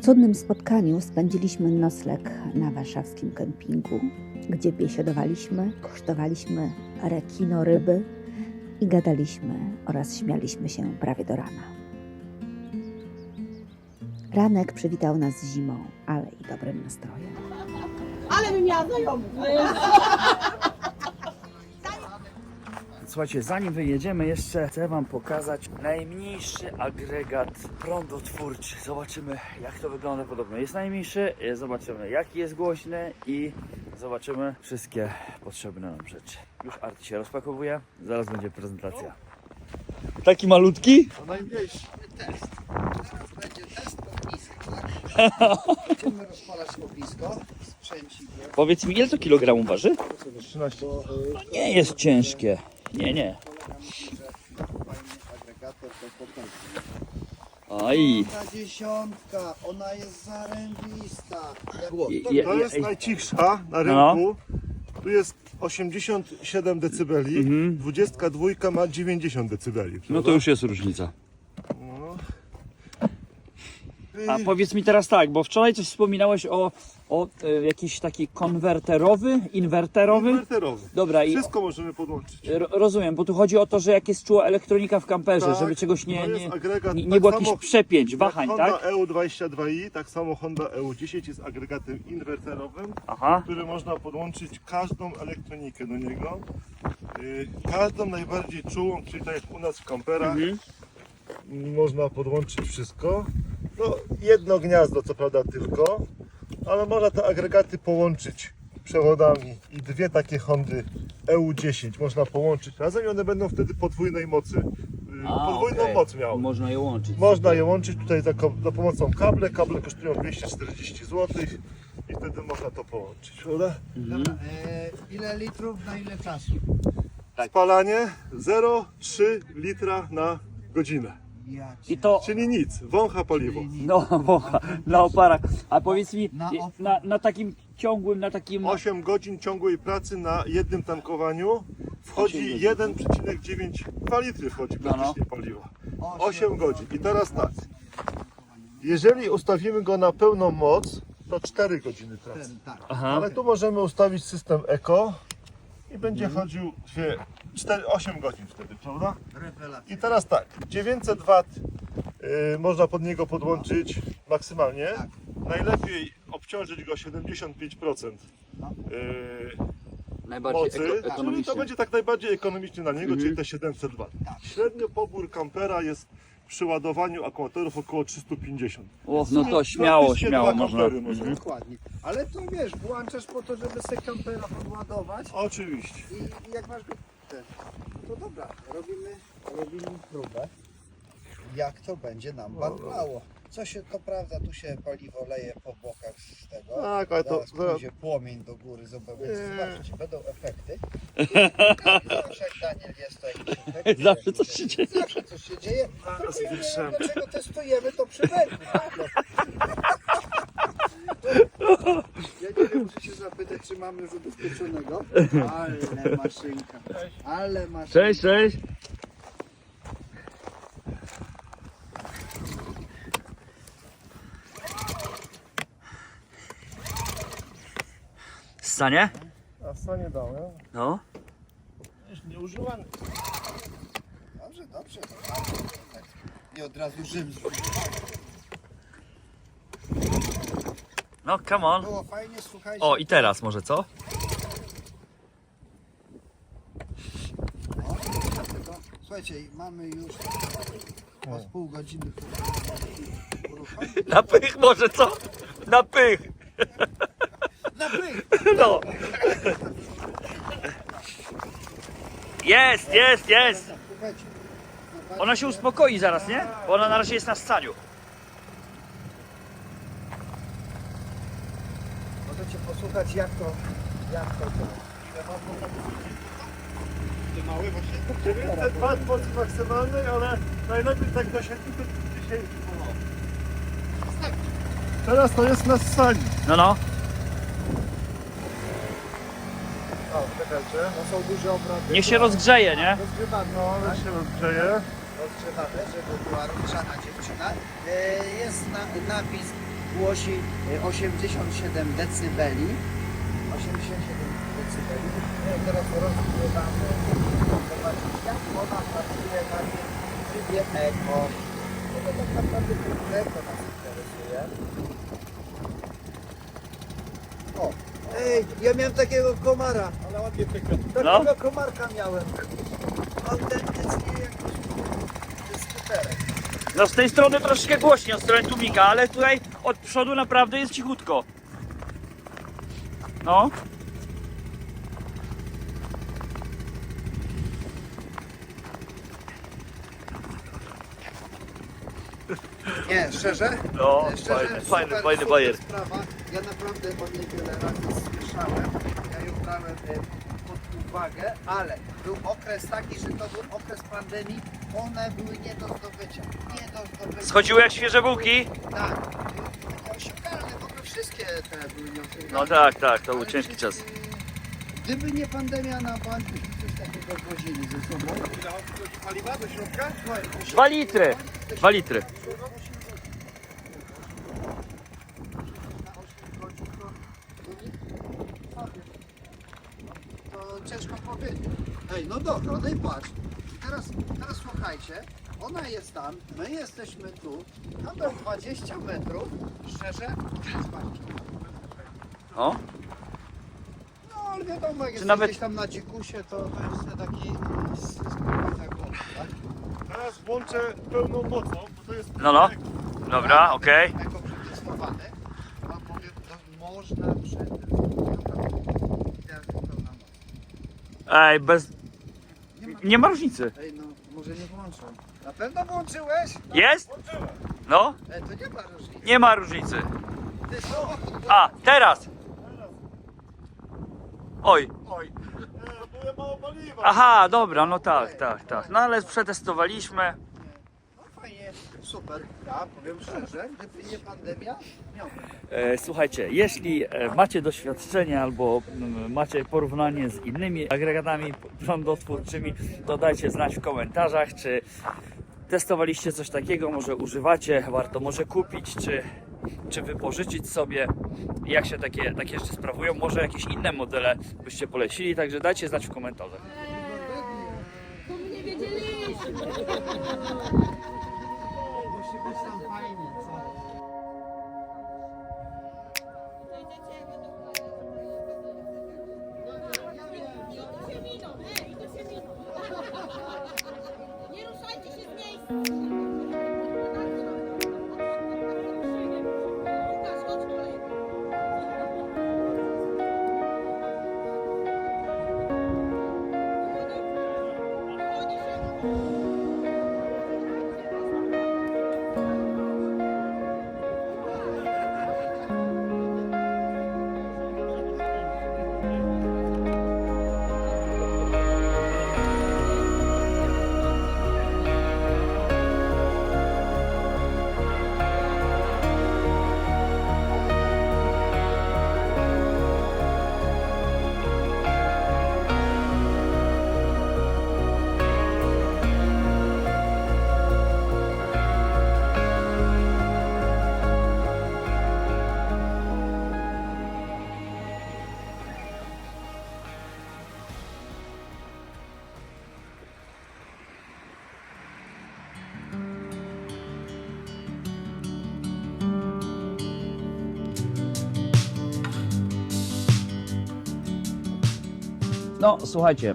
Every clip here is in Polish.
Po cudnym spotkaniu spędziliśmy nocleg na warszawskim kempingu, gdzie biesiadowaliśmy, kosztowaliśmy rekinoryby i gadaliśmy oraz śmialiśmy się prawie do rana. Ranek przywitał nas zimą, ale i dobrym nastrojem. Ale bym miała znajomych. Słuchajcie, zanim wyjedziemy jeszcze chcę Wam pokazać najmniejszy agregat prądotwórczy. Zobaczymy jak to wygląda podobno. Jest najmniejszy, e, zobaczymy jaki jest głośny i zobaczymy wszystkie potrzebne nam rzeczy. Już Arty się rozpakowuje, zaraz będzie prezentacja. Taki malutki? To najmniejszy test. Teraz będzie test ogniska, tak? Będziemy rozpalać ognisko sprzęcikiem. Powiedz mi ile to kilogramów waży? 13. Bo, y, To nie jest ciężkie. Nie, nie. Oj. Ta dziesiątka, ona jest zarębista. Je- je- To jest je- najcichsza na No. rynku. Tu jest 87 decybeli. Mhm. 22 ma 90 decybeli. No to już jest różnica. No. A powiedz mi teraz tak, bo wczoraj coś wspominałeś o, o e, jakiś taki konwerterowy, inwerterowy. Inwerterowy. Dobra, i Wszystko możemy podłączyć. ro- rozumiem, bo tu chodzi o to, że jak jest czuła elektronika w kamperze, Tak, żeby czegoś nie, to jest nie, agregat nie, tak nie było samo jakichś przepięć, Jak wahań, Honda tak? EU22i, tak samo Honda EU10 jest agregatem inwerterowym, Aha, który można podłączyć każdą elektronikę do niego. Yy, Każdą najbardziej czułą, czyli tak jak u nas w kamperach, Mhm. można podłączyć wszystko. No, jedno gniazdo co prawda tylko, ale można te agregaty połączyć przewodami i dwie takie Hondy EU10 można połączyć razem i one będą wtedy podwójnej mocy. Yy, A, Podwójną okej. moc miały. Można je łączyć. Można je łączyć tutaj za, ko- za pomocą kable. Kable kosztują 240 zł i wtedy można to połączyć. Prawda? Dobra, e, ile litrów na ile czasu? Spalanie 0,3 litra na godzinę. Ja I to, Czyli nic, wącha paliwo. no, bo, na oparach. A powiedz mi, Na na, na takim ciągłym, na takim... 8 godzin ciągłej pracy na jednym tankowaniu Osiem wchodzi godzin. 1,9 2 litry wchodzi No, no. praktycznie paliwa. 8 godzin. I teraz tak. Jeżeli ustawimy go na pełną moc, to 4 godziny pracy. Ten, tak. Aha, Ale tu możemy ustawić system Eco i będzie Mhm. chodził dwie, 4, 8 godzin wtedy, prawda? Rewelacja. I teraz tak, 900 W y, można pod niego podłączyć maksymalnie. Tak. Najlepiej obciążyć go 75% No. y, najbardziej mocy, eko- czyli to będzie tak najbardziej ekonomicznie na niego, Mhm. czyli te 700 W. Tak. Średnio pobór kampera jest przy ładowaniu akumulatorów około 350. O, no to śmiało, Praktycznie śmiało dwa można. kampery można. Mhm. Dokładnie. Ale to wiesz, włączasz po to, żeby sobie kampera podładować Oczywiście. i, jak masz go ten, to dobra, robimy, robimy próbę. Jak to będzie nam bandlało. Co się, to prawda, tu się paliwo leje po bokach z tego. Tak, ale to Zaraz pójdzie płomień do góry, zobaczycie, Nie. zobaczycie, będą efekty. Zawsze jak Daniel jest, to jakiś efekt. Zawsze coś się dzieje. Zawsze coś się dzieje. Zaraz Tylko nie wiem, dlaczego testujemy to przy węglu. Ja nie wiem, muszę się zapytać, czy mamy już ubezpieczonego. Ale maszynka. Ale maszynka. Cześć, cześć. Stanie? A co nie dałem? No. Jest nieużywany. Dobrze, dobrze. Nie od razu Rzym No, come on. Było fajnie, słuchajcie. O, i teraz może co? O, dlatego, słuchajcie, mamy już o z pół godziny. Na pych może co? Na pych. Na pyk! No. Jest, jest, jest. Ona się uspokoi zaraz, nie? Bo ona na razie jest na scaniu. Możecie posłuchać jak to, jak to, to. Ile ma Te małe właśnie. 900 W mocy maksymalnej, ale najlepiej tak do 710 Teraz to jest na sali. No, no. O, czekajcie. To są duże obrady. Niech się rozgrzeje, nie? Rozgrzewamy, No, ale się rozgrzeje. rozgrzewamy, żeby była rozgrzana dziewczyna. E, Jest na, napis głosi y, 87 decybeli. 87 decybeli. No i teraz rozgrywamy, zobaczyć jak ona pracuje na tym trybie eko. No to tak naprawdę tryb eko nas interesuje. Ej, ja miałem takiego komara. Ale ładnie pyka. Takiego No. komarka miałem. Autentycznie jakiś skuterek. No z tej strony troszkę głośniej, od strony tłumika, ale tutaj od przodu naprawdę jest cichutko. No. Nie, szczerze? No, szczerze, fajny, super, fajny, fajny super bajer. sprawa. Ja naprawdę o niej wiele razy słyszałem. Ja ją brałem e, pod uwagę, ale był okres taki, że to był okres pandemii. One były nie do zdobycia. Nie do zdobycia. Schodziły jak świeże bułki? Tak. były Nieosiągalne. W ogóle wszystkie te były nieosiągalne. No tak, tak, to był Ale ciężki czas. Gdyby nie pandemia na bank, coś takiego wozili ze sobą. Paliwa do środka? Dwa litry. Dwa litry. To ciężko powiedzieć. Ej, no dobra, no i patrz. I Teraz, teraz słuchajcie, ona jest tam, my jesteśmy tu, tam do 20 metrów, szczerze, zobaczcie. O, No ale wiadomo, jak Czy jest nawet- gdzieś tam na dzikusie, to, to jest taki tak? Teraz włączę pełną mocą, bo to jest... No, no. dobra, okej. Jako przetestowany, wam powiem, to można przed... Pełna moc. Ej, bez... Nie ma, różnicy. ej no, może nie włączę. Na pewno włączyłeś? Jest? No, Ej, to nie ma różnicy. nie ma różnicy. Ty samochód A, teraz. Oj, Oj, ja mało paliwa. aha, dobra, no tak, tak, tak. No ale przetestowaliśmy. Super. Ja powiem szczerze, gdyby nie pandemia, miałbym. E, słuchajcie, jeśli e, macie doświadczenie albo mm, macie porównanie z innymi agregatami prądotwórczymi, to dajcie znać w komentarzach, czy testowaliście coś takiego, może używacie, warto może kupić, czy, czy wypożyczyć sobie, jak się takie, takie rzeczy sprawują, może jakieś inne modele byście polecili, także dajcie znać w komentarzach. To my nie wiedzieliśmy. No, słuchajcie,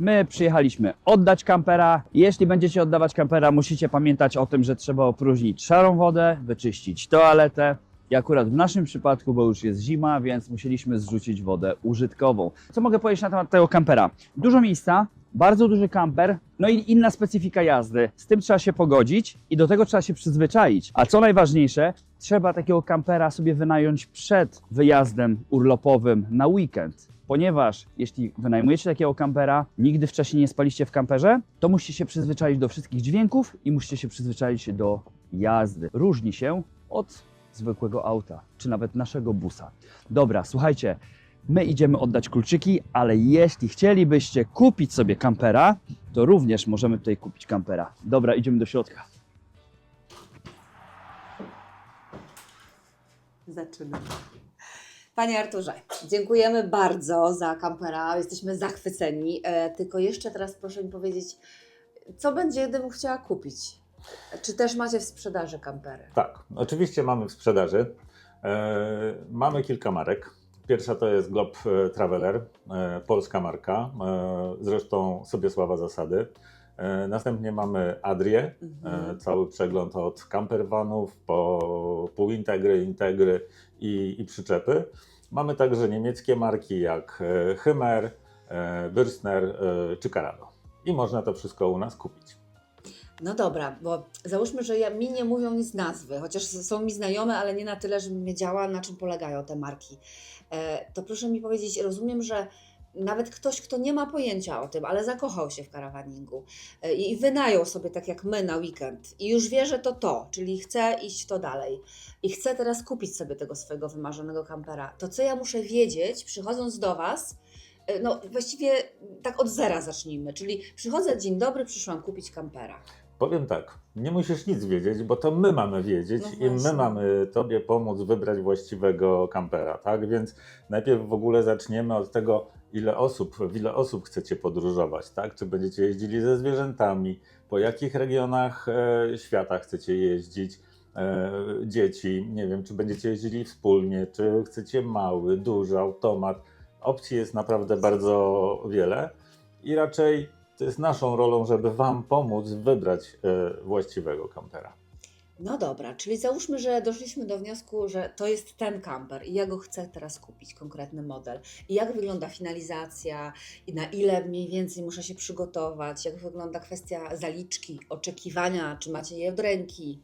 my przyjechaliśmy oddać kampera. Jeśli będziecie oddawać kampera, musicie pamiętać o tym, że trzeba opróżnić szarą wodę, wyczyścić toaletę. I akurat w naszym przypadku, bo już jest zima, więc musieliśmy zrzucić wodę użytkową. Co mogę powiedzieć na temat tego kampera? Dużo miejsca, bardzo duży kamper, no i inna specyfika jazdy. Z tym trzeba się pogodzić i do tego trzeba się przyzwyczaić. A co najważniejsze, trzeba takiego kampera sobie wynająć przed wyjazdem urlopowym na weekend. Ponieważ jeśli wynajmujecie takiego kampera, nigdy wcześniej nie spaliście w kamperze, to musicie się przyzwyczaić do wszystkich dźwięków i musicie się przyzwyczaić do jazdy. Różni się od zwykłego auta, czy nawet naszego busa. Dobra, słuchajcie, my idziemy oddać kluczyki, ale jeśli chcielibyście kupić sobie kampera, to również możemy tutaj kupić kampera. Dobra, idziemy do środka. Zaczynamy. Panie Arturze, dziękujemy bardzo za kampera. Jesteśmy zachwyceni. E, tylko jeszcze teraz proszę mi powiedzieć, co będzie, gdybym chciała kupić? Czy też macie w sprzedaży kampery? Tak, oczywiście mamy w sprzedaży. E, mamy kilka marek. Pierwsza to jest Glob e, Traveler, polska marka, zresztą sobie sława zasady. E, następnie mamy Adrię, Mhm. e, cały przegląd od campervanów po półintegry, integry i, i przyczepy. Mamy także niemieckie marki jak e, Hymer, e, Bürstner czy Carado. I można to wszystko u nas kupić. No dobra, bo załóżmy, że ja, mi nie mówią nic nazwy, chociaż są mi znajome, ale nie na tyle, żebym wiedziała, na czym polegają te marki. To proszę mi powiedzieć, rozumiem, że nawet ktoś, kto nie ma pojęcia o tym, ale zakochał się w karawaningu e, i wynajął sobie tak jak my na weekend i już wie, że to to, czyli chce iść to dalej i chce teraz kupić sobie tego swojego wymarzonego kampera, to co ja muszę wiedzieć, przychodząc do Was, e, no właściwie tak od zera zacznijmy, czyli przychodzę, dzień dobry, przyszłam kupić kampera. Powiem tak, nie musisz nic wiedzieć, bo to my mamy wiedzieć No i my mamy Tobie pomóc wybrać właściwego kampera, tak? Więc najpierw w ogóle zaczniemy od tego, ile osób, w ile osób chcecie podróżować, tak? Czy będziecie jeździli ze zwierzętami, po jakich regionach e, świata chcecie jeździć, e, dzieci, nie wiem, czy będziecie jeździli wspólnie, czy chcecie mały, duży automat. Opcji jest naprawdę bardzo wiele i raczej to jest naszą rolą, żeby Wam pomóc wybrać e, właściwego kampera. No dobra, czyli załóżmy, że doszliśmy do wniosku, że to jest ten kamper i ja go chcę teraz kupić, konkretny model. I jak wygląda finalizacja i na ile mniej więcej muszę się przygotować, jak wygląda kwestia zaliczki, oczekiwania, czy macie je od ręki.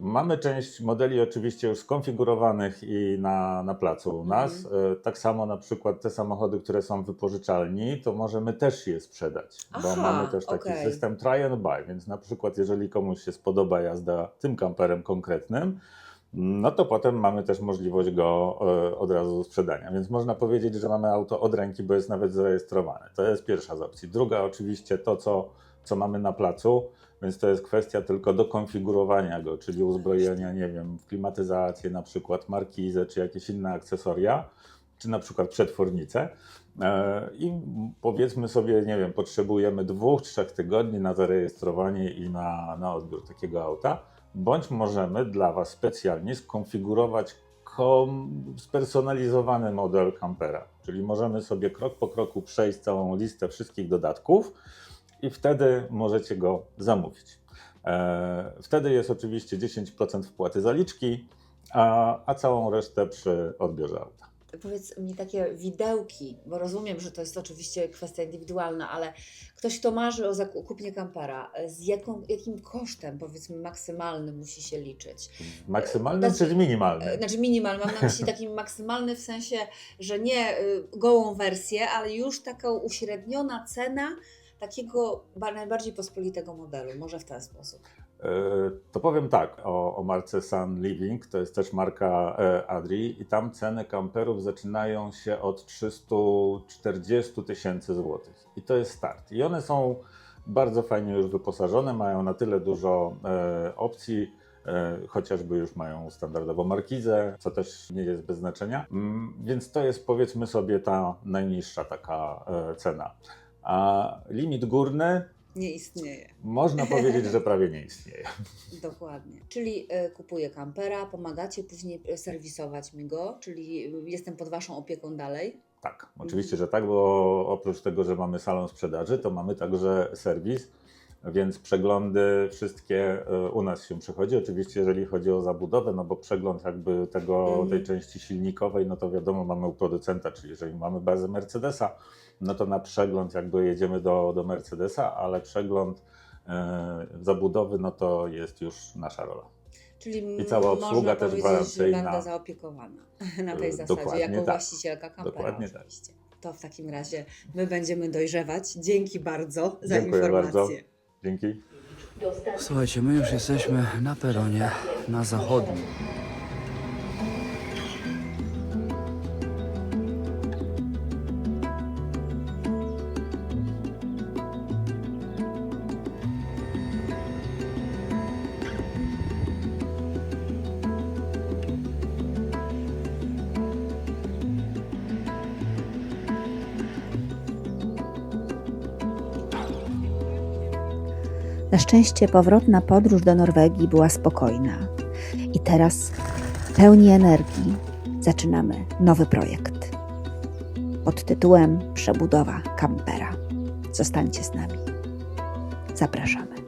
Mamy część modeli oczywiście już skonfigurowanych i na, na placu u nas. E, Tak samo na przykład te samochody, które są w wypożyczalni, to możemy też je sprzedać, bo Aha, mamy też taki okej. system try and buy, więc na przykład jeżeli komuś się spodoba jazda tym kamperem konkretnym, no to potem mamy też możliwość go e, od razu sprzedania. Więc można powiedzieć, że mamy auto od ręki, bo jest nawet zarejestrowane. To jest pierwsza z opcji. Druga oczywiście to, co, co mamy na placu, więc to jest kwestia tylko dokonfigurowania go, czyli uzbrojenia, nie wiem, w klimatyzację, na przykład markizę, czy jakieś inne akcesoria, czy na przykład przetwornicę. E, I powiedzmy sobie, nie wiem, potrzebujemy dwóch, trzech tygodni na zarejestrowanie i na, na odbiór takiego auta, bądź możemy dla Was specjalnie skonfigurować spersonalizowany model kampera. Czyli możemy sobie krok po kroku przejść całą listę wszystkich dodatków i wtedy możecie go zamówić. E, wtedy jest oczywiście 10% wpłaty zaliczki, a, a całą resztę przy odbiorze auta. Powiedz mi takie widełki, bo rozumiem, że to jest oczywiście kwestia indywidualna, ale ktoś, kto marzy o zaku- kupnie kampera, z jaką, jakim kosztem, powiedzmy, maksymalnym musi się liczyć? Maksymalnym Znaczy- czy minimalnym? E, Znaczy minimal, mam na myśli taki maksymalny w sensie, że nie y, gołą wersję, ale już taka uśredniona cena takiego ba- najbardziej pospolitego modelu, może w ten sposób. E, To powiem tak o, o marce Sun Living, to jest też marka e, Adri i tam ceny kamperów zaczynają się od 340 tysięcy złotych i to jest start. I one są bardzo fajnie już wyposażone, mają na tyle dużo e, opcji, chociażby już mają standardową markizę, co też nie jest bez znaczenia, Mm, więc to jest powiedzmy sobie ta najniższa taka cena. A limit górny Nie istnieje. można powiedzieć, że prawie nie istnieje. Dokładnie. Czyli y, kupuję kampera, pomagacie później y, serwisować mi go, czyli y, jestem pod Waszą opieką dalej. Tak, oczywiście, że tak, bo oprócz tego, że mamy salon sprzedaży, to mamy także serwis, więc przeglądy wszystkie e, u nas się przechodzi. Oczywiście, jeżeli chodzi o zabudowę, no bo przegląd jakby tego, Mhm. tej części silnikowej, no to wiadomo, mamy u producenta, czyli jeżeli mamy bazę Mercedesa, no to na przegląd jakby jedziemy do, do Mercedesa, ale przegląd e, zabudowy, no to jest już nasza rola. Czyli I cała obsługa też gwarancyjna. będę zaopiekowana na tej Y, zasadzie, dokładnie jako tak. właścicielka kampera Dokładnie tak. oczywiście. To w takim razie my będziemy dojrzewać. Dzięki bardzo za Dziękuję informację. bardzo. Dzięki. Słuchajcie, my już jesteśmy na peronie na zachodnim. Na szczęście powrotna podróż do Norwegii była spokojna. I teraz, pełni energii, zaczynamy nowy projekt pod tytułem Przebudowa kampera. Zostańcie z nami. Zapraszamy.